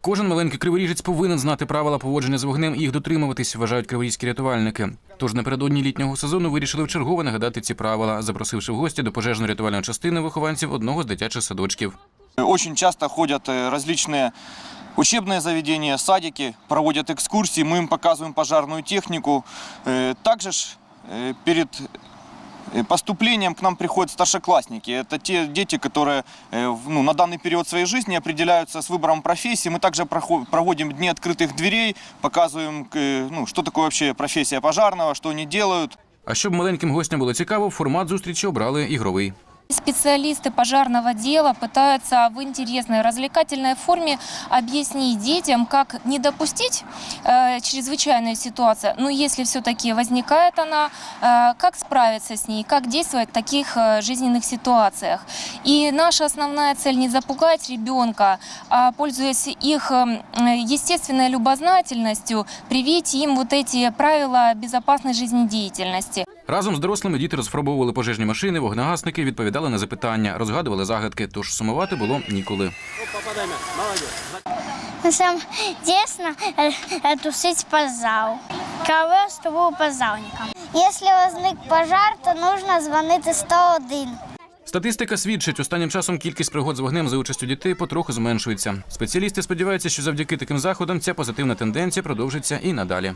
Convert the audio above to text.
Кожен маленький криворіжець повинен знати правила поводження з вогнем і їх дотримуватись, вважають криворізькі рятувальники. Тож напередодні літнього сезону вирішили вчергове нагадати ці правила, запросивши в гості до пожежно-рятувальної частини вихованців одного з дитячих садочків. Очень часто ходят э, различные учебные заведения, садики, проводят экскурсии, мы им показываем пожарную технику. Э, Также ж, э, перед э, поступлением к нам приходят старшеклассники. Это те дети, которые э, в- ну, на данный период своей жизни определяются с выбором профессии. Мы также прохо- проводим дни открытых дверей, показываем, э, ну, что такое вообще профессия пожарного, что они делают. А щоб маленьким гостям було цікаво, формат зустрічі обрали ігровий. Специалисты пожарного дела пытаются в интересной, развлекательной форме объяснить детям, как не допустить э, чрезвычайную ситуацию, но если все-таки возникает она, э, как справиться с ней, как действовать в таких э, жизненных ситуациях. И наша основная цель не запугать ребенка, а пользуясь их э, естественной любознательностью, привить им вот эти правила безопасной жизнедеятельности. Разом з дорослими діти розфарбовували пожежні машини, вогнегасники відповідали на запитання, розгадували загадки, тож сумувати було ніколи. Самое интересно э, э, тушить пожар. Коли з тобою пожарником. Якщо возник пожар, то нужно дзвонити 101. Статистика свідчить, останнім часом кількість пригод з вогнем за участю дітей потроху зменшується. Спеціалісти сподіваються, що завдяки таким заходам ця позитивна тенденція продовжиться і надалі.